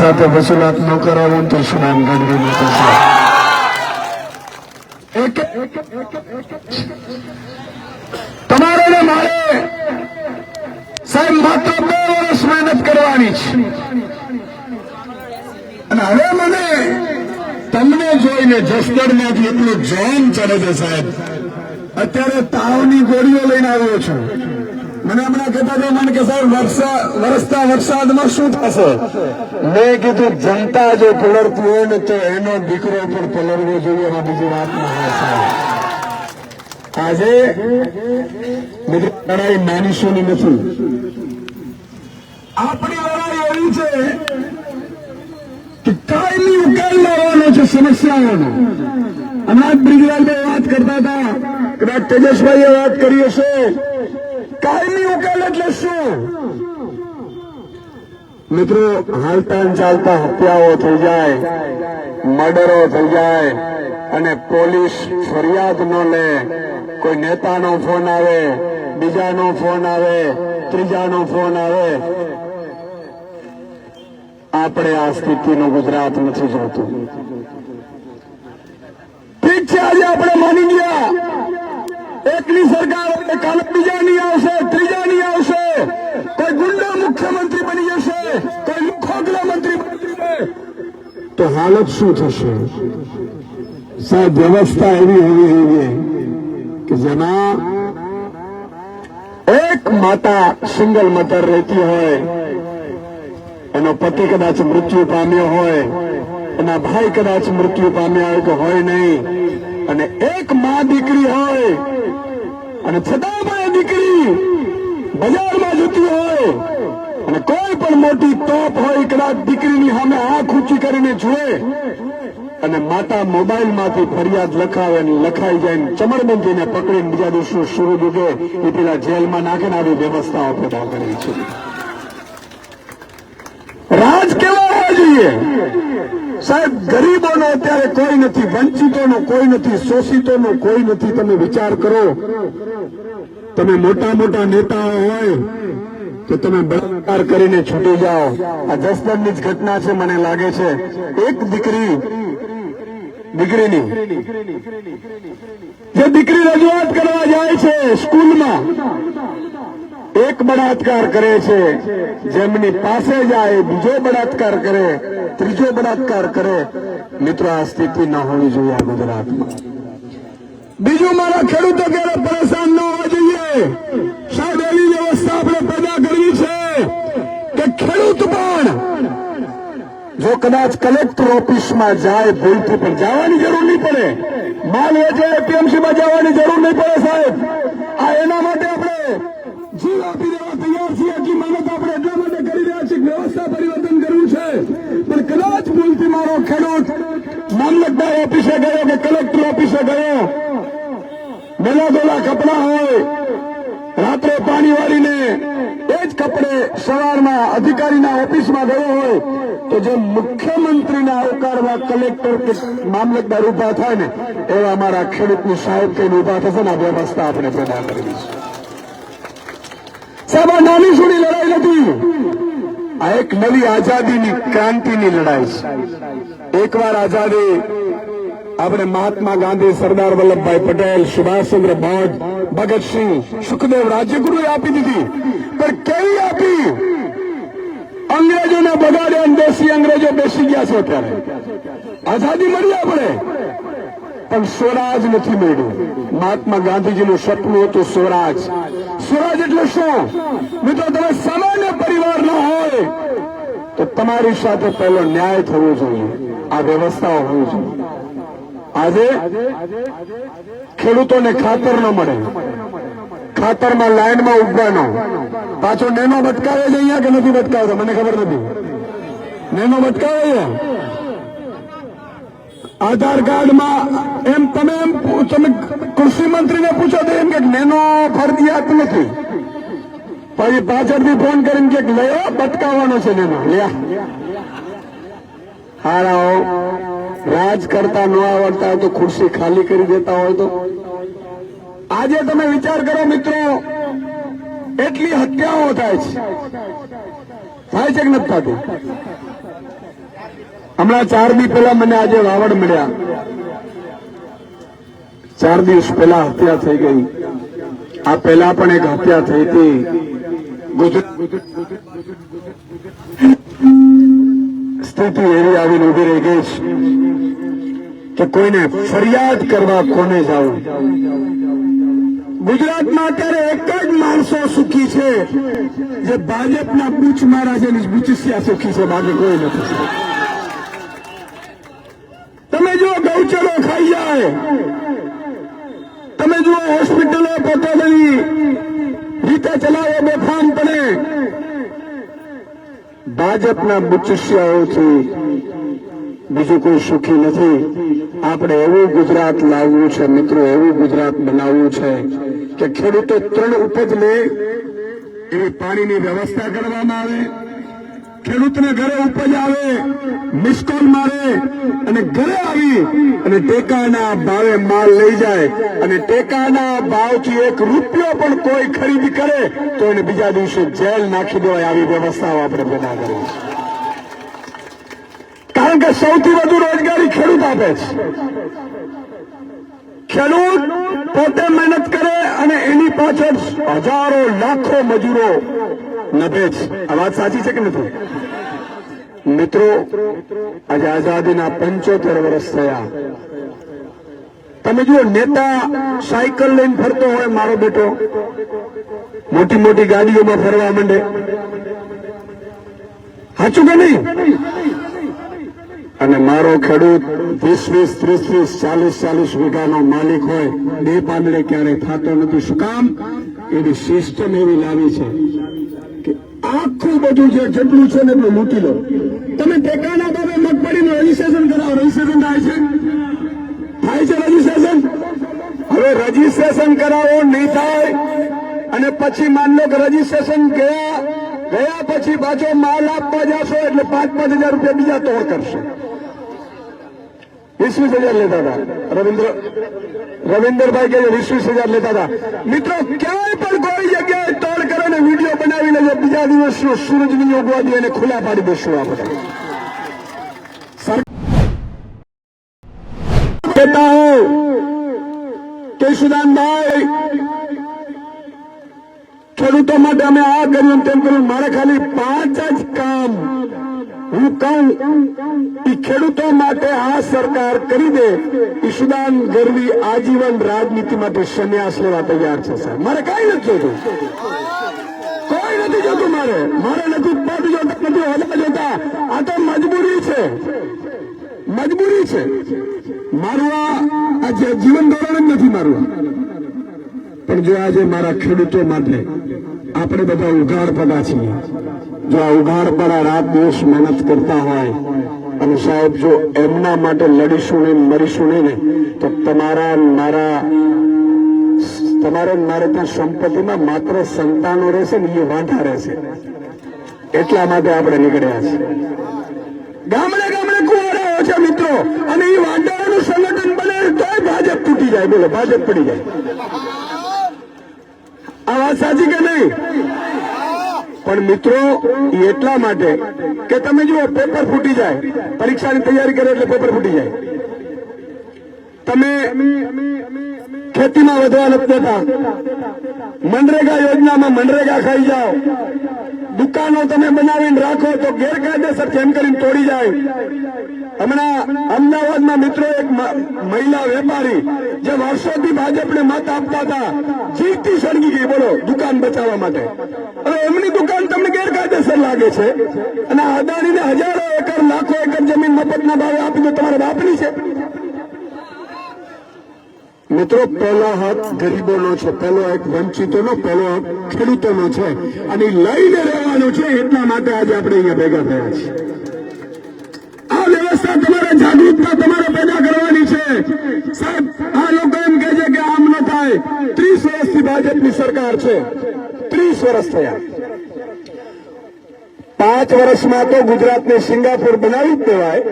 સાથે વસૂલાત ન કરાવું તો સુનામ ગઢવી ન થશે તમારે ને મારે સાહેબ માત્ર બે વર્ષ મહેનત કરવાની છે. અને હવે મને તમને જોઈને જસદણમાંથી એટલું જોમ ચડે છે સાહેબ. અત્યારે તાવની ગોળીઓ લઈને આવ્યો છું. મને હમણાં કહેતા હતા મને કે સાહેબ વરસતા વરસાદમાં શું થશે? મેં કીધું જનતા જો પલળતી હોય ને તો એનો દીકરો પણ પલળવો જોઈએ એમાં બીજી વાત ના આજે લડાઈ માનીશોની નથી. આપણી લડાઈ એવી છે કે કાયમી ઉકેલ લાવવાનો છે સમસ્યાઓનો. હમણાં બ્રિજલાલભાઈ વાત કરતા હતા કદાચ તેજસભાઈએ વાત કરી હશે કાયમી ઉકેલ એટલે શું? મિત્રો, હાલતા ચાલતા હત્યાઓ થઈ જાય, મર્ડરો થઈ જાય, અને પોલીસ ફરિયાદ ન લે. કોઈ નેતાનો ફોન આવે, બીજાનો ફોન આવે, ત્રીજાનો ફોન આવે. આપણે આ સ્થિતિનું ગુજરાત નથી જોતું. ઠીક છે, આજે આપણે માની ગયા. એકની સરકાર કાલે બીજાની આવશે. તો હાલત શું થશે? સાહેબ, વ્યવસ્થા એવી હોવી જોઈએ કે જેમાં એક માતા સિંગલ મધર રહેતી હોય, એનો પતિ કદાચ મૃત્યુ પામ્યો હોય, એના ભાઈ કદાચ મૃત્યુ પામ્યા હોય કે હોય નહીં, અને એક મા દીકરી હોય, અને છતાં પણ દીકરી બજારમાં જતી હોય અને કોઈ પણ મોટી તોપ હોય, કદાચ દીકરીની સામે આંખ ઊંચી કરીને જુએ અને માતા મોબાઈલમાંથી ફરિયાદ લખાવે ને લખાઈ જાય ને ચમરબંધીને પકડીને બીજા દિવસનું શરૂ દુગે એ પેલા જેલમાં નાખે ને આવી વ્યવસ્થાઓ પેદા કરી છે. રાજ કેવા હોવા જોઈએ? સાહેબ, ગરીબોનો અત્યારે કોઈ નથી, વંચિતોનો કોઈ નથી, શોષિતોનો કોઈ નથી. તમે વિચાર કરો, તમે મોટા મોટા નેતાઓ હોય તો તમે બળાત્કાર કરીને છૂટી જાઓ. આ જસદણની જ ઘટના છે, મને લાગે છે. એક દીકરી, દીકરીની. જે દીકરી રજૂઆત કરવા જાય છે સ્કૂલમાં, એક બળાત્કાર કરે છે. જેમની પાસે જાય, બીજો બળાત્કાર કરે, ત્રીજો બળાત્કાર કરે. મિત્રો, આ સ્થિતિ ન હોવી જોઈએ આ ગુજરાતમાં. બીજું મારા ખેડૂતો ક્યારે પરેશાન ન હોવા જોઈએ સાહેબ એવી વ્યવસ્થા આપણે પેદા કરવી છે કે પણ. જો કદાચ કલેક્ટર ઓફિસમાં જાય ભૂલથી પણ જવાની જરૂર નહીં પડે. માલ વેચે એપીએમસી માં જવાની જરૂર નહીં પડે સાહેબ. આ એના માટે આપણે જીવ આપી દેવા તૈયાર છીએ આટલી મહેનત આપણે એટલા માટે કરી રહ્યા છીએ વ્યવસ્થા પરિવર્તન કરવું છે. પણ કદાચ ભૂલથી મારો ખેડૂત મામલતદાર ઓફિસે ગયો કે કલેક્ટર ઓફિસે ગયો. મેલા દોલા કપડા હોય. રાત્રે પાણી વાળીને કપડે સવારમાં અધિકારીના ઓફિસમાં ગયો હોય, તો જે મુખ્યમંત્રીને આવકારવા કલેક્ટર કે મામલતદાર ઊભા થાય ને, એવા અમારા ખેડૂતની સાહેબ કઈ ઊભા થશે ને આ વ્યવસ્થા આપણે પેદા કરવી છે સાહેબ નાની સુની લડાઈ નથી. આ એક નવી આઝાદીની ક્રાંતિની લડાઈ છે. એકવાર આઝાદી આપણે મહાત્મા ગાંધી, સરદાર વલ્લભભાઈ પટેલ, સુભાષચંદ્ર બોઝ, ભગતસિંહ, સુખદેવ રાજ્યગુરુએ આપી દીધી. પણ કેવી આપી? અંગ્રેજોને બગાડ્યા દેશી અંગ્રેજો બેસી ગયા છે અત્યારે. આઝાદી મળી આપણે. પણ સ્વરાજ નથી મળ્યું. મહાત્મા ગાંધીજીનું સપનું હતું સ્વરાજ. સ્વરાજ એટલે શું? મિત્રો, તમે સામાન્ય પરિવારના હોય, તો તમારી સાથે પહેલો ન્યાય થવો જોઈએ. આ વ્યવસ્થાઓ હોવી જોઈએ. આજે ખેડૂતોને ખાતર ન મળે. ખાતરમાં લાઈનમાં ઉભવાનો પાછો નેનો બટકાવે છે અહીંયા કે નથી ભટકાવતો? મને ખબર નથી. નેનો બટકાવે છે? આધાર કાર્ડમાં એમ તમે એમ તમે કૃષિ મંત્રીને પૂછો તો એમ કે નેનો ફરજિયાત નથી. પછી પાછળથી ફોન કરીને કે લયો, ભટકાવવાનો છે નેનો. લ્યા. હારાઓ રાજ કરતા ન આવડતા હોય તો ખુરશી ખાલી કરી દેતા હોય તો. આજે તમે વિચાર કરો મિત્રો, એટલી હત્યાઓ થાય છે. થાય છે કે નથી થતું? હમણાં ચાર દિવસ પહેલા મને આજે વાવડ મળ્યા. ચાર દિવસ પહેલા હત્યા થઈ ગઈ. આ પહેલા પણ એક હત્યા થઈ હતી. સ્થિતિ એવી આવીને ઊભી રહી ગઈ કે કોઈને ફરિયાદ કરવા કોને જવું ગુજરાતમાં અત્યારે એક જ માણસો સુખી છે, જે ભાજપના બૂચ મહારાજાની બુચિસ્યા સુખી છે, બાકી કોઈ નથી. તમે જુઓ ગૌચરો ખાઈ જાય. તમે જુઓ હોસ્પિટલો પોતાની રીતે ચલાવે બેફામપણે ભાજપના બુચિસ્યાઓથી બીજું કોઈ સુખી નથી. આપણે એવું ગુજરાત લાવવું છે, મિત્રો, એવું ગુજરાત બનાવવું છે. કે ખેડૂતો ત્રણ ઉપજ લે એવી પાણીની વ્યવસ્થા કરવામાં આવે. ખેડૂતને ઘરે ઉપજ આવે મિસકોલ મારે અને ઘરે આવી અને ટેકાના ભાવે માલ લઈ જાય અને ટેકાના ભાવથી એક રૂપિયો પણ કોઈ ખરીદી કરે તો એને બીજા દિવસે જેલ નાખી દેવાય આવી વ્યવસ્થાઓ આપણે પેદા કરવી કારણ કે સૌથી વધુ રોજગારી ખેડૂત આપે છે. ખેડૂત પોતે મહેનત કરે અને એની પાછળ હજારો લાખો મજૂરો નભે છે આ વાત સાચી છે કે નથી? મિત્રો, આજે આઝાદીના પંચોતેર વર્ષ થયા. તમે જુઓ, નેતા સાયકલ લઈને ફરતો હોય મારો બેટો. મોટી મોટી ગાડીઓમાં ફરવા માંડે. સાચું કે નહીં? અને મારો ખેડૂત વીસ વીસ ત્રીસ ત્રીસ ચાલીસ ચાલીસ વીઘાનો માલિક હોય બે પાંદડે ક્યારે થતો નથી. શું કામ? એની સિસ્ટમ એવી લાવી છે કે આખું બધું જે જેટલું છે ને એટલું લૂંટી લો. તમે ટેકાના ભાવે મગફળીનું રજીસ્ટ્રેશન કરાવો. રજીસ્ટ્રેશન થાય છે? થાય છે રજીસ્ટ્રેશન હવે રજીસ્ટ્રેશન કરાવો, નહીં થાય, અને પછી માન લો કે રજીસ્ટ્રેશન ગયા ગયા પછી પાછો માલ આપવા જશો એટલે પાંચ પાંચ હજાર રૂપિયા બીજા તોડ કરશે. વીસ હજાર લેતા હતા. રવિન્દ્ર, રવિન્દરભાઈ કે વીસ હજાર લેતા હતા. મિત્રો, ક્યાંય પણ કોઈ જગ્યાએ તોડ કરે વીડિયો બનાવી લેજો, બીજા દિવસનો સૂરજ નહીં ઉગવા દે અને ખુલ્લા પાડી દેશું આપણે. કહેતા હું કે ખેડૂતો માટે અમે આ કર્યું તેમ કર્યું. મારે ખાલી પાંચ જ કામ હું કહું એ ખેડૂતો માટે આ સરકાર કરી દે, ઈશુદાન ગરવી આજીવન રાજનીતિ માટે સંન્યાસ લેવા તૈયાર છે, સાહેબ. મારે કઈ નથી જોતું. કોઈ નથી જોતું મારે. મારે નથી પદ જોતા, નથી હોદા જોતા. આ તો મજબૂરી છે. મજબૂરી છે. મારું આ જીવન ધોરણ જ નથી મારું પણ જો આજે મારા ખેડૂતો માટે આપણે બધા ઉઘાડપડા છીએ. જો આ ઉઘાડપડા રાત દિવસ મહેનત કરતા હોય અને સાહેબ જો એમના માટે લડીશું નહીં, મરીશું નહીં ને, તો તમારા મારા, તમારે મારે ત્યાં સંપત્તિમાં માત્ર સંતાનો રહેશે ને એ વાંધા રહેશે. એટલા માટે આપણે નીકળ્યા છે ગામડે ગામડે કુવાડાઓ છે મિત્રો, અને એ વાંધાઓનું સંગઠન બને તોય ભાજપ તૂટી જાય. બોલો, ભાજપ પડી જાય. આ સાચી કે નહીં? પણ મિત્રો, એટલા માટે કે તમે જુઓ પેપર ફૂટી જાય. પરીક્ષાની તૈયારી કરો એટલે પેપર ફૂટી જાય. તમે ખેતીમાં વધવા નથી દેતા. મનરેગા યોજનામાં મનરેગા ખાઈ જાઓ. દુકાનો તમે બનાવીને રાખો તો ગેરકાયદેસર કેમ કરીને તોડી જાય. હમણાં અમદાવાદમાં મિત્રો એક મહિલા વેપારી જે વર્ષોથી ભાજપને મત આપતા હતા જીતી સળગી ગઈ. બોલો, દુકાન બચાવવા માટે. હવે એમની દુકાન તમને ગેરકાયદેસર લાગે છે. અને અદાણીને હજારો એકર, લાખો એકર જમીન મફતના ભાવે આપી દો, તમારા બાપની છે. મિત્રો, પહેલો હક ગરીબોનો છે. પહેલો હક વંચિતોનો, પહેલો હક ખેડૂતોનો છે. અને લઈને રહેવાનો છે એટલા માટે આજે આપણે અહીંયા ભેગા થયા છીએ. વ્યવસ્થા તમારે જાગૃતતા તમારે પેદા કરવાની છે. સાહેબ, આ લોકો એમ કહે છે કે આમ ન થાય. ત્રીસ વર્ષથી ભાજપની સરકાર છે. ત્રીસ વર્ષ થયા. પાંચ વર્ષમાં તો ગુજરાતને સિંગાપુર બનાવી જ દેવાય.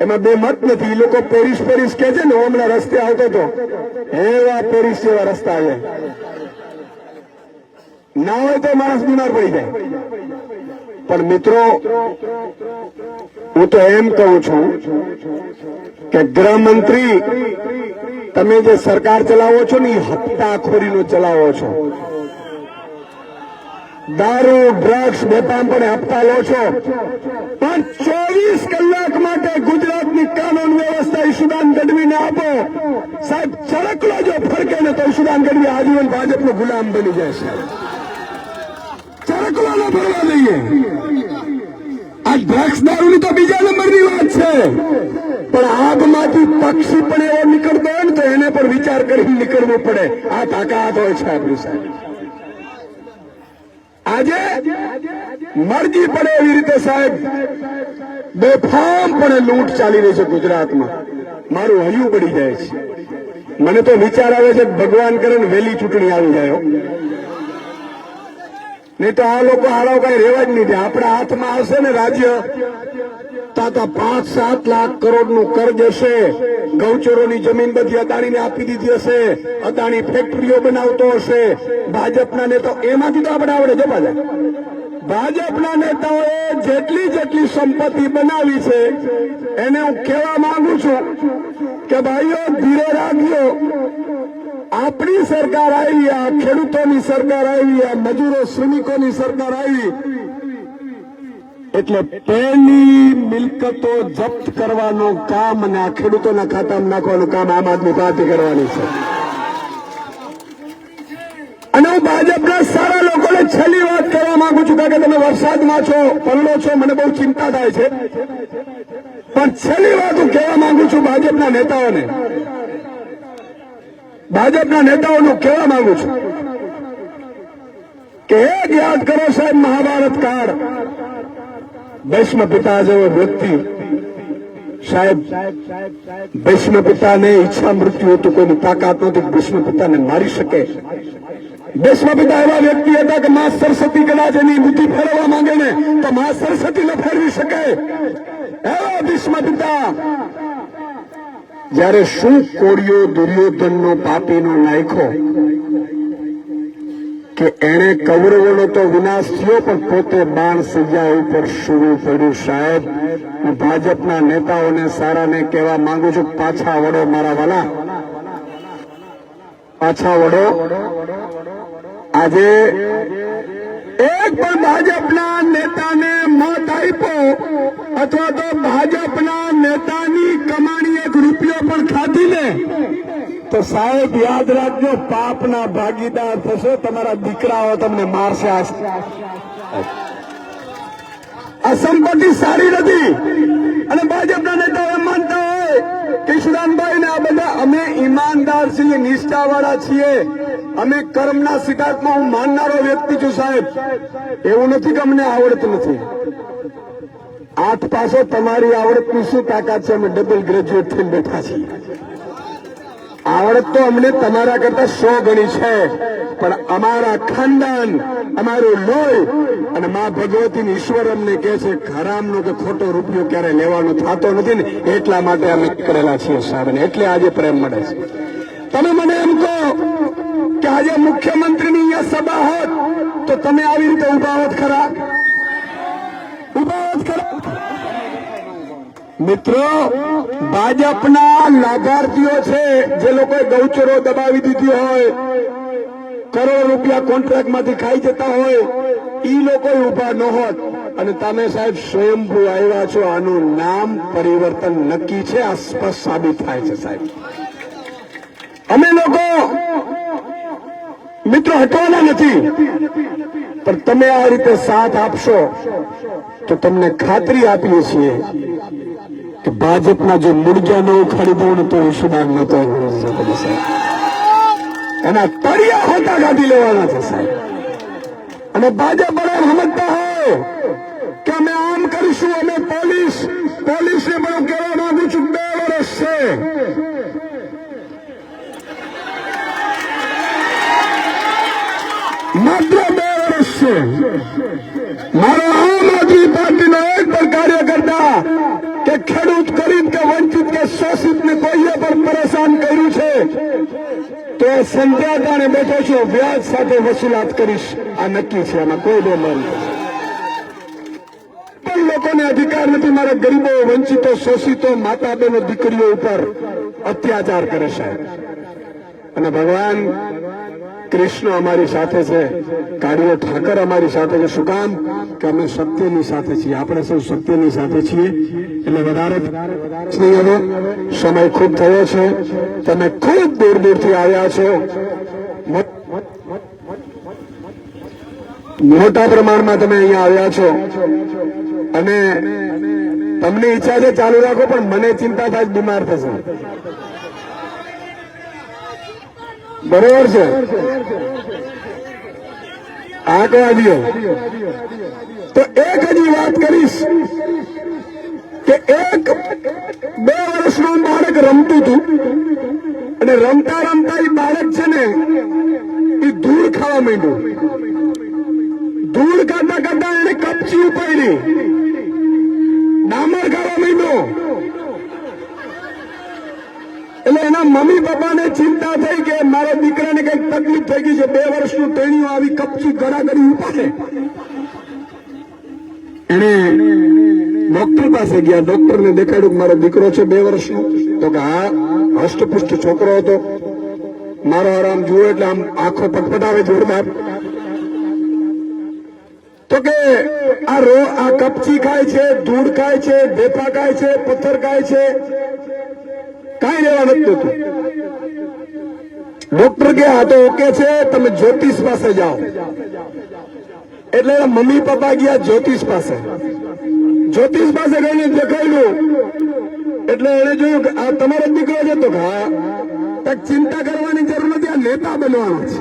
એમાં બે મત નથી. એ લોકો પેરિસ પેરિસ કે છે ને, હું હમણાં રસ્તે આવતો હતો. એવા પેરિસ જેવા રસ્તા આવે ના હોય તો માણસ બીમાર પડી જાય. પણ મિત્રો હું તો એમ કહું છું કે ગૃહમંત્રી, તમે જે સરકાર ચલાવો છો ને, એ હપ્તાખોરીનો ચલાવો છો. દારૂ, ડ્રગ્સ બેપામ પણ હપ્તા લો છો. પણ ચોવીસ કલાક માટે ગુજરાતની કાનૂન વ્યવસ્થા ઈશુદાન ગઢવીને આપો. સાહેબ, ચળકલો જો ફરકે ને તો ઈશુદાન ગઢવી આજીવન ભાજપનો ગુલામ બની જશે. ચળકલો ન ફરવા દઈએ. આ ડ્રગ્સ દારૂની તો બીજા નંબરની વાત છે. પણ આગમાંથી પક્ષી પણ એવો નીકળતો હોય ને તો એને પણ વિચાર કરીને નીકળવું પડે. આ તાકાત હોય છે આપણી સાહેબ. આજે મરજી પડે એવી રીતે સાહેબ. બેફામ પણ લૂંટ ચાલી રહી છે ગુજરાતમાં. મારું હૈયું પડી જાય છે. મને તો વિચાર આવે છે ભગવાન કરે ને વહેલી ચૂંટણી આવી જાય. નહીં તો આ લોકો હાલો કઈ રેવા જ નહીં આપણા હાથમાં આવશે ને રાજ્ય. તાતા પાંચ સાત લાખ કરોડનું કર્જ હશે. ગૌચરોની જમીન બધી અદાણીને આપી દીધી હશે. અદાણી ફેક્ટરીઓ બનાવતો હશે. ભાજપના નેતા એમાંથી તો આપણે આવડે છે પાછા. ભાજપના નેતાઓએ જેટલી જેટલી સંપત્તિ બનાવી છે, એને હું કહેવા માંગુ છું કે ભાઈઓ, ધીરે રાખજો. આપણી સરકાર આવી, આ ખેડૂતોની સરકાર આવી, આ મજૂરો, શ્રમિકોની સરકાર આવી. એટલે પેલી મિલકતો જપ્ત કરવાનું કામ અને આ ખેડૂતોના ખાતામાં નાખવાનું કામ આમ આદમી પાર્ટી કરવાની છે. અને હું ભાજપના સારા લોકોને છેલ્લી વાત કરવા માંગુ છું, કારણ કે તમે વરસાદમાં છો, પલળો છો, મને બહુ ચિંતા થાય છે. પણ છેલ્લી વાત હું કહેવા માંગુ છું ભાજપના નેતાઓને. ભાજપના નેતાઓનું કહેવા માંગુ છું કે એક યાદ કરો સાહેબ, મહાભારત કાળ. ભૈષ્મ પિતા જેવો વ્યક્તિ. સાહેબ, ભૈષ્મ પિતાને ઈચ્છા મૃત્યુ હતું, કોઈની તાકાત નહોતી ભૈષ્મ પિતાને મારી શકે. ભૈષ્મ પિતા એવા વ્યક્તિ હતા કે મા સરસ્વતી કદાચ એની બુદ્ધિ ફેરવવા માંગે ને, તો મા સરસ્વતી ન ફેરવી શકે. એવા ભીષ્મ પિતા જ્યારે શું કોળિયો દુર્યોધનનો પાપીનો નાખ્યો કે એણે કૌરવોનો તો વિનાશ થયો, પણ પોતે બાણ સજા ઉપર શરૂ પડ્યું. સાહેબ, હું ભાજપના નેતાઓને સારાને કહેવા માંગુ છું, પાછા વડો મારા વાલા. પાછા વડો આજે એક પણ ભાજપના નેતાને મત આપ્યો, અથવા તો ભાજપના નેતાની કમાણી એક રૂપિયો પણ ખાધી ને, તો સાહેબ યાદ રાખજો, પાપના ભાગીદાર થશો, તમારા દીકરાઓ તમને મારશે આ સંપત્તિ સારી નથી. અને ભાજપના નેતાઓ માનતા હોય કે ને આ બધા અમે ઈમાનદાર છીએ, નિષ્ઠાવાળા છીએ. અમે કર્મના સિદ્ધાંતમાં હું માનનારો વ્યક્તિ છું સાહેબ. એવું નથી કે અમને આવડતું નથી. આઠ પાસે તમારી આવડતની શું તાકાત છે, અમે ડબલ ગ્રેજ્યુએટ થઈને બેઠા છીએ. આવડત તો અમને તમારા કરતા સો ગણી છે, પણ અમારા ખાનદાન, અમારું લોહી અને મા ભગવતી ઈશ્વર અમને કહે છે હરામનો કે ખોટો રૂપિયો ક્યારે લેવાનો થતો નથી ને, એટલા માટે અમે કરેલા છીએ સાહેબ એટલે આજે પ્રેમ મળે છે. તમે મને એમ કહો કે આજે મુખ્યમંત્રીની અહીંયા સભા હોત, તો તમે આવી રીતે ઊભા હોત ખરા? ઊભા કરો મિત્રો, ભાજપના લાભાર્થીઓ છે, જે લોકોએ ગૌચરો દબાવી દીધી હોય, કરોડ રૂપિયા કોન્ટ્રાક્ટમાંથી ખાઈ જતા હોય, ઈ લોકો ઊભા ન હોત. અને તમે સાહેબ સ્વયંભૂ આવ્યા છો, આનું નામ પરિવર્તન નક્કી છે, આ સ્પષ્ટ સાબિત થાય છે સાહેબ. અમે લોકો, મિત્રો, હટવાના નથી. પણ તમે આ રીતે સાથ આપશો, તો તમને ખાતરી આપીએ છીએ કે ભાજપના જો મુરજા ન ઉખાડી દઉં ને તો ઈશુદાન નતો એના તળિયા હોતા કાઢી લેવાના છે સાહેબ. અને ભાજપ બરાબર સમજતા હોય કે અમે આમ કરીશું, અમે પોલીસ, પોલીસને પણ હું કહેવા માંગુ છું, બે વર્ષ છે. માત્ર બે છે. મારો આમ આદમી પાર્ટીનો એક પણ કાર્યકર્તા કે ખેડૂત ગરીબ કે વંચિત કે શોષિત ને કોઈએ પણ પરેશાન કર્યું છે, તો એ સંધ્યા બેઠો છો. વ્યાજ સાથે વસૂલાત કરીશ. આ નક્કી છે. આમાં કોઈ બે મન લોકોને અધિકાર નથી. મારા ગરીબો, વંચિતો, શોષિતો માતા બહેનો દીકરીઓ ઉપર અત્યાચાર કરે છે અને ભગવાન કૃષ્ણ અમારી સાથે છે, કાળીઓ ઠાકર અમારી સાથે છે. શું કામ? કે અમે સત્યની સાથે છીએ. આપણે સૌ સત્યની સાથે છીએ. એટલે વધારે હવે. સમય ખૂબ થયો છે. તમે ખૂબ દૂર દૂરથી આવ્યા છો. મોટા પ્રમાણમાં તમે અહીંયા આવ્યા છો. અને તમને ઈચ્છા છે ચાલુ રાખો, પણ મને ચિંતા થાય, બીમાર થશે. બરોબર છે? આગળ દો તો એક હજી વાત કરીશ કે એક બે વર્ષનું બાળક રમતું હતું અને રમતા રમતા એ બાળક છે ને એ ધૂળ ખાવા માંડ્યું. ધૂળ કાઢતા કાઢતા એને કપચી ઉપાડી. ડામર ખાવા માંડ્યો એટલે એના મમ્મી પપ્પાને ચિંતા થઈ કે મારા દીકરાને કંઈક તકલીફ થઈ ગઈ છે. બે વર્ષનું ટ્રેનિંગ આવી કપચી ગળાગળી ઉપાડે એને ડોક્ટર પાસે ગયા. ડોક્ટરને દેખાડ્યું કે મારો દીકરો છે બે વર્ષનો. તો કે હા, હષ્ટપુષ્ટ છોકરો હતો. મારો આરામ જુઓ એટલે આમ આંખો પટપટાવે જોરદાર તો કે આ રો, આ કપચી ખાય છે, ધૂળ ખાય છે ભેફા ખાય છે, પથ્થર ખાય છે. કાંઈ લેવા નથી દેતું. ડોક્ટર કે આ તો ઓકે છે, તમે જ્યોતિષ પાસે જાઓ. એટલે મમ્મી પપ્પા ગયા જ્યોતિષ પાસે. જ્યોતિષ પાસે ગઈને દેખાયેલું. એટલે એને જોયું કે આ તમારો દીકરો છે તો હા. ચિંતા કરવાની જરૂર નથી, આ નેતા બનવાનો છે.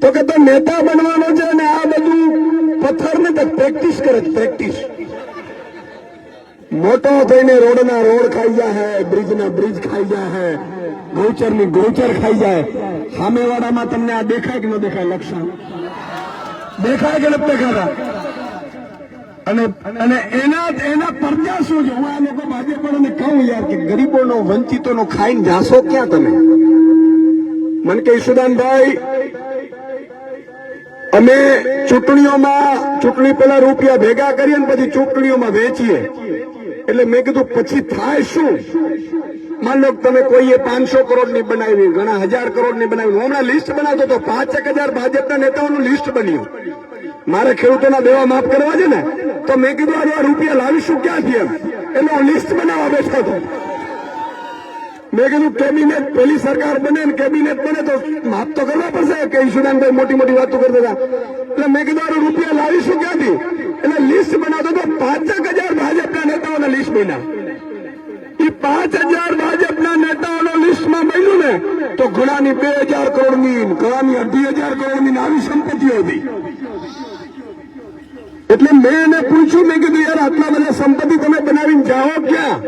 તો કે તો નેતા બનવાનો છે અને આ બધું પથ્થર ને પ્રેક્ટિસ કરે પ્રેક્ટિસ મોટો થઈને રોડના રોડ ખાઈ જાય બ્રિજના બ્રિજ ખાઈ જાય ગૌચરની ગૌચર ખાઈ જાય. સામેવાળામાં તમને આ દેખાય કે ન દેખાય? લક્ષણ. દેખાય કે દેખાતા? અને અને એના એના પડદા શું છે? હું આ લોકો ભાજપવાળાને કહું યાર કે ગરીબોનો, વંચિતોનો ખાઈને જાશો ક્યાં તમે? મને કે ઈશુદાનભાઈ, અમે ચૂંટણીઓમાં ચૂંટણી પેલા રૂપિયા ભેગા કરીએ ને પછી ચૂંટણીઓમાં વેચીએ. એટલે મેં કીધું, પછી થાય શું? માન લો તમે કોઈએ પાંચસો કરોડની બનાવી, ઘણા હજાર કરોડની બનાવી હમણાં લિસ્ટ બનાવતો તો પાંચ એક હજાર ભાજપના નેતાઓનું લિસ્ટ બન્યું. મારે ખેડૂતોના દેવા માફ કરવા છે ને, તો મેં કીધું આજે રૂપિયા લાવીશું ક્યાંથી એમ? એટલે હું લિસ્ટ બનાવવા બેઠો હતો. મેં કીધું, કેબિનેટ, પેલી સરકાર બને ને કેબિનેટ બને તો માફ તો કરવા પડશે. કે ઈશુદાનભાઈ મોટી મોટી વાતો કરતા હતા. એટલે મેં કીધું, આ રૂપિયા લાવીશું ક્યાંથી? એટલે લિસ્ટ બનાવતો તો પાંચેક હજાર ભાજપના નેતાઓના લિસ્ટ બન્યા. એ પાંચ હજાર ભાજપના નેતાઓનો લિસ્ટમાં બન્યું ને, તો ઘણાની બે હજાર કરોડની ઘણાની અઢી હજાર કરોડની આવી સંપત્તિઓ હતી. એટલે મેં એને પૂછ્યું, મેં કીધું, યાર, આટલા બધા સંપત્તિ તમે બનાવીને જાઓ ક્યાં?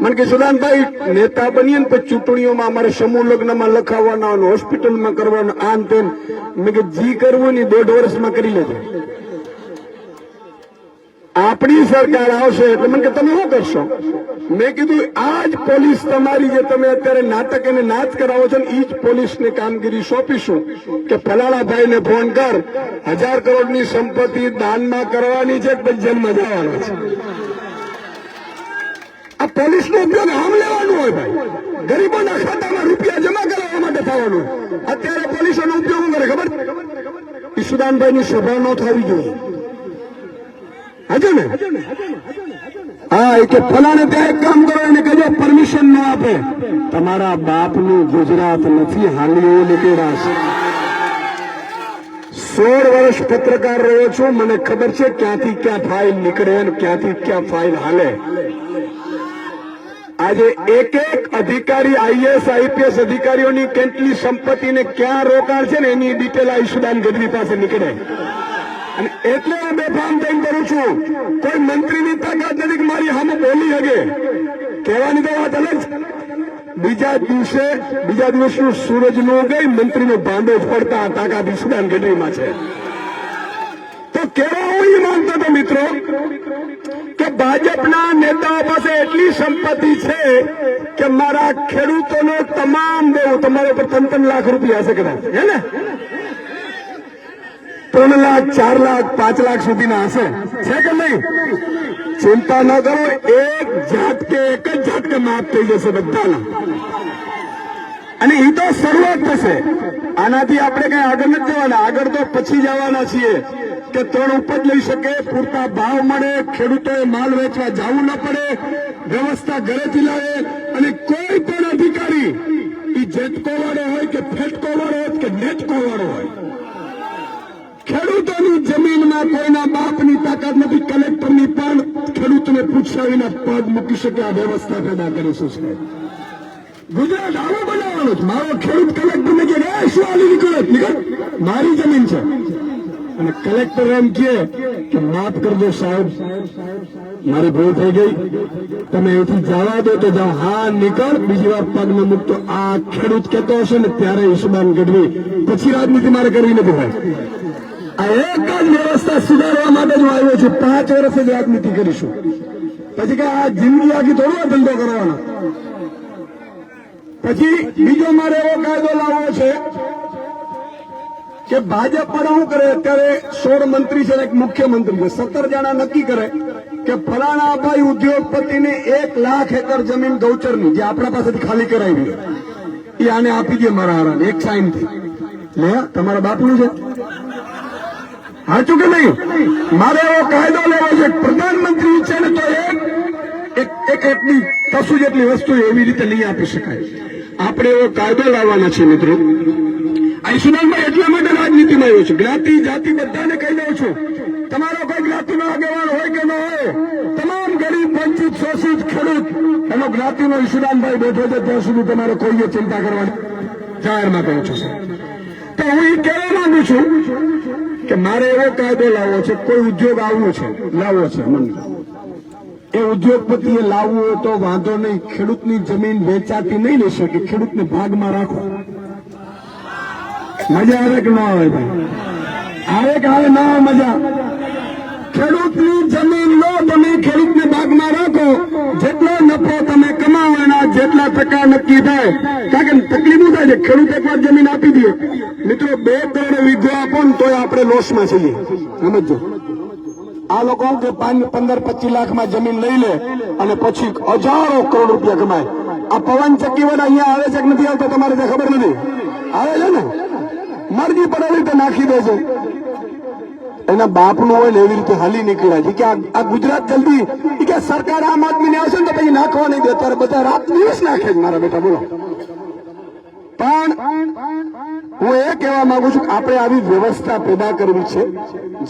મને કે, સુદાનભાઈ, નેતા બનીએ ને પછી ચૂંટણીઓમાં અમારે સમૂહ લગ્નમાં લખાવવાના હોસ્પિટલમાં કરવાના આમ તેમ. મેં કે જી કરવું ને દોઢ વર્ષમાં કરી લેજો. આપણી સરકાર આવશે એટલે મને કે તમે શું કરશો? મેં કીધું, આ જ પોલીસ તમારી જે તમે અત્યારે નાટક અને નાચ કરાવો છો ને એ જ પોલીસને કામગીરી સોંપીશું. કે ફલાણાભાઈને ફોન કર, હજાર કરોડની સંપત્તિ દાનમાં કરવાની છે પછી જેલમાં જવાનો છે? આ પોલીસનો ઉપયોગ આમ લેવાનું હોય ભાઈ. ગરીબોના ખાતામાં રૂપિયા જમા કરાવવા માટે થવાનું. અત્યારે પોલીસોનો ઉપયોગ કરે ખબર? ઈશુદાનભાઈની સભા ન થવી જોઈએ. હાજુ ને? હા, એ કે ફલાણે ત્યાં એક કામ કરો, એને કહેજો, પરમિશન ન આપે. તમારા બાપનું ગુજરાત નથી, હાલી એવું નીકળ્યા સોળ વર્ષ પત્રકાર રહ્યો છું, મને ખબર છે ક્યાંથી ક્યાં ફાઇલ નીકળે અને ક્યાંથી ક્યાં ફાઇલ હાલે. આજે એક એક અધિકારી આઈએસ આઈપીએસ અધિકારીઓની કેટલી સંપત્તિને ક્યાં રોકાણ છે ને એની ડિટેલ આયુષ્યદાન ગઢવી પાસે નીકળે. એટલે બેફામ થઈને કરું છું. કોઈ મંત્રીની તાકાત નથી મારી હામે બોલી શકે કહેવાની તો વાત અલગ બીજા દિવસે, બીજા દિવસનું સૂરજ નો ગઈ, મંત્રીનો ભાંડો જ પડતા તાકાત ઈશુદાન ગઢવીમાં છે. તો કેવા હું એ માનતો હતો મિત્રો? કે ભાજપના નેતાઓ પાસે એટલી સંપત્તિ છે કે મારા ખેડૂતોનો તમામ દેવું, તમારા ઉપર ત્રણ લાખ રૂપિયા હશે કદાચ. હે ને? ત્રણ લાખ, ચાર લાખ, પાંચ લાખ સુધીના હશે. છે કે નહીં? ચિંતા ન કરો, એક કે એક જ જાત કે માફ થઈ જશે બધાના. અને એ તો શરૂઆત થશે. આનાથી આપણે કઈ આગળ નથી જવાના. આગળ તો પછી જવાના છીએ કે ત્રણ ઉપજ લઈ શકે, પૂરતા ભાવ મળે, ખેડૂતોએ માલ વેચવા જવું ન પડે, વ્યવસ્થા ઘરેથી લાવે અને કોઈ પણ અધિકારી એ જેટકો વાળો હોય કે ફેટકો વાળો હોય કે નેટકો વાળો હોય. ખેડૂતોની જમીનમાં કોઈના બાપની તાકાત નથી, કલેક્ટરની પણ ખેડૂતને પૂછ્યા પગ મૂકી શકે આ વ્યવસ્થા પેદા કરીશું છે. ગુજરાત આવો બનાવવાનો છે. મારો ખેડૂત કલેક્ટર ને કે શું આલી નીકળે? નીકળ. મારી જમીન છે. અને કલેક્ટર એમ કે, માફ કરજો સાહેબ, મારી ભૂલ થઈ ગઈ. તમે અહીંથી જવા દો તો જાઓ. હા, નીકળ. બીજી વાર પગ ન મૂકતો આ ખેડૂત કહેતો હશે ને, ત્યારે ઈશુદાન ગઢવી. પછી રાજનીતિ મારે કરવી નથી, ભાઈ. એક જ વ્યવસ્થા સુધારવા માટે જ આવ્યો છું. પાંચ વર્ષ જ રાજનીતિ કરીશું. પછી કે આ જિંદગી આખી થોડો ધંધો કરવાનો. પછી બીજો મારે એવો કાયદો લાવવો છે કે ભાજપ પણ શું કરે? અત્યારે સોળ મંત્રી છે એક મુખ્યમંત્રી છે. સત્તર જણા નક્કી કરે કે ફલાણા ભાઈ ઉદ્યોગપતિને એક લાખ એકર જમીન ગૌચરની, જે આપણા પાસેથી ખાલી કરાવી એ આને આપી દે મારા હારાને. એક સાઈનથી લે, તમારા બાપનું છે? સાચું કે નહીં? મારે એવો કાયદો લેવો છે. પ્રધાનમંત્રી છે ને તો એક એક એટલી કશું જેટલી વસ્તુ એવી રીતે નહીં આપી શકાય. આપણે એવો કાયદો લાવવાના છે મિત્રો. આયુષ્યમાનભાઈ એટલા માટે રાજનીતિમાં આવ્યો છે. જ્ઞાતિ, જાતિ બધાને કહી દઉં છું. તમારો કોઈ જ્ઞાતિનો આગેવાન હોય કે ન હોય, તમામ ગરીબ, વંચિત, શોષિત, ખેડૂત, એનો જ્ઞાતિનો ઈશુદાનભાઈ બેઠો છે, ત્યાં સુધી તમારે કોઈએ ચિંતા કરવાની જાહેરમાં કહું છું. તો હું એ કહેવા માંગુ છું કે મારે એવો કાયદો લાવવો છે, કોઈ ઉદ્યોગ આવવો છે લાવવો છે મને. એ ઉદ્યોગપતિએ લાવવું હોય તો વાંધો નહીં, ખેડૂતની જમીન વેચાતી નહીં લઈ શકે, ખેડૂતને ભાગમાં રાખો. મજા આવે કે ના આવે ભાઈ? આવે કે આવે, ના મજા? ખેડૂતની જમીન લો, તમે ખેડૂતને ભાગમાં રાખો. જેટલો નફો તમે કમાવો એના જેટલા ટકા નક્કી થાય. કારણ કે તકલીફ થાય છે? ખેડૂત એકવાર જમીન આપી દે. મિત્રો, બે કરોડ વીઘો આપો ને તોય આપણે લોસમાં છીએ. સમજો આ લોકો કે પંદર, પચીસ લાખમાં જમીન લઈ લે અને પછી હજારો કરોડ રૂપિયા કમાય. આ પવન ચક્કી વડા અહીંયા આવે છે કે નથી આવતો, તમારે ખબર નથી? આવે છે ને? મરજી પડેલી તો નાખી દે છે એના બાપનું હોય ને એવી રીતે હાલી નીકળ્યા છે. કે આ ગુજરાત જલ્દી કે સરકાર આમ આદમીને આવશે ને તો પછી નાખવા નહીં દે. ત્યારે બધા રાત દિવસ નાખે મારા બેટા, બોલો. પણ હું એ કહેવા માંગુ છું કે આપણે આવી વ્યવસ્થા પેદા કરવી છે,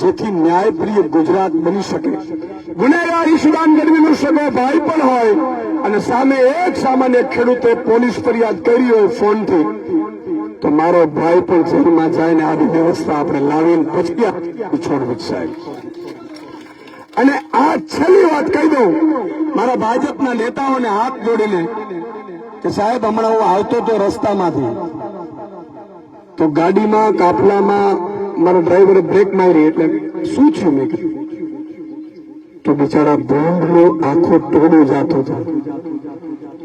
જેથી ન્યાયપ્રિય ગુજરાત બની શકે. ગુનેગાર ઈશુદાન ગઢવીનો સગો ભાઈ પણ હોય અને સામે એક સામાન્ય ખેડૂતે પોલીસ ફરિયાદ કરી હોય ફોનથી. તો મારો ભાઈ પણ જેલમાં જાય ને આવી વ્યવસ્થા આપણે લાવીને પછી છોડવી સાહેબ. અને આ છેલ્લી વાત કહી દઉં. મારા ભાજપના નેતાઓને હાથ જોડીને કે સાહેબ, હમણાં હું આવતો તો રસ્તામાંથી. તો ગાડીમાં, કાફલામાં મારા ડ્રાઈવરે બ્રેક મારી એટલે શું છું મેં તો બિચારા ભૂંડનો આખો ટોળો જાતો હતો.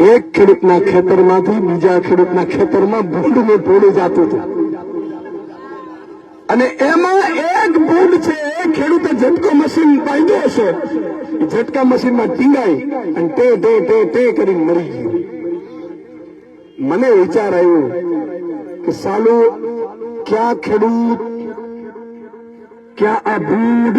એક ખેડૂતના ખેતરમાંથી બીજા ખેડૂતના ખેતરમાં ભૂંડને ટોળું જતું હતું. અને એમાં એક ભૂંડ છે ખેડૂતે ઝટકો મશીન પાડ્યો હશે. ઝટકા મશીનમાં ટીંગાઈ અને તે તે તે તે કરીને મરી ગયું. મને વિચાર આવ્યો કે સાલું, ક્યાં ખેડૂત, ક્યાં આ ભૂંડ